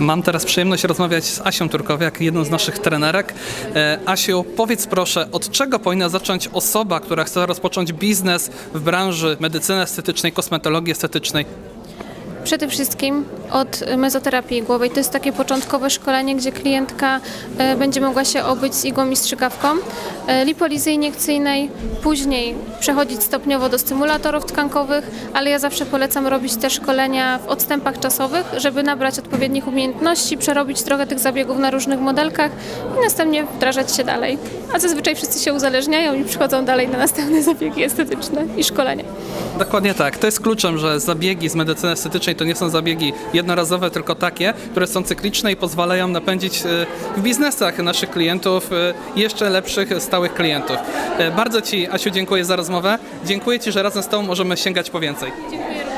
Mam teraz przyjemność rozmawiać z Asią Turkowiak, jedną z naszych trenerek. E, Asiu, powiedz proszę, od czego powinna zacząć osoba, która chce rozpocząć biznes w branży medycyny estetycznej, kosmetologii estetycznej? Przede wszystkim od mezoterapii głowej. To jest takie początkowe szkolenie, gdzie klientka e, będzie mogła się obyć z igłą i strzykawką, e, lipolizy iniekcyjnej, później przechodzić stopniowo do stymulatorów tkankowych, ale ja zawsze polecam robić te szkolenia w odstępach czasowych, żeby nabrać odpowiednich umiejętności, przerobić trochę tych zabiegów na różnych modelkach i następnie wdrażać się dalej. A zazwyczaj wszyscy się uzależniają i przychodzą dalej na następne zabiegi estetyczne i szkolenia. Dokładnie tak. To jest kluczem, że zabiegi z medycyny estetycznej to nie są zabiegi jednorazowe, tylko takie, które są cykliczne i pozwalają napędzić e, w biznesach naszych klientów e, jeszcze lepszych, stałych klientów. E, Bardzo Ci, Asiu, dziękuję za rozmowę. Dziękuję Ci, że razem z Tobą możemy sięgać po więcej. Dziękuję.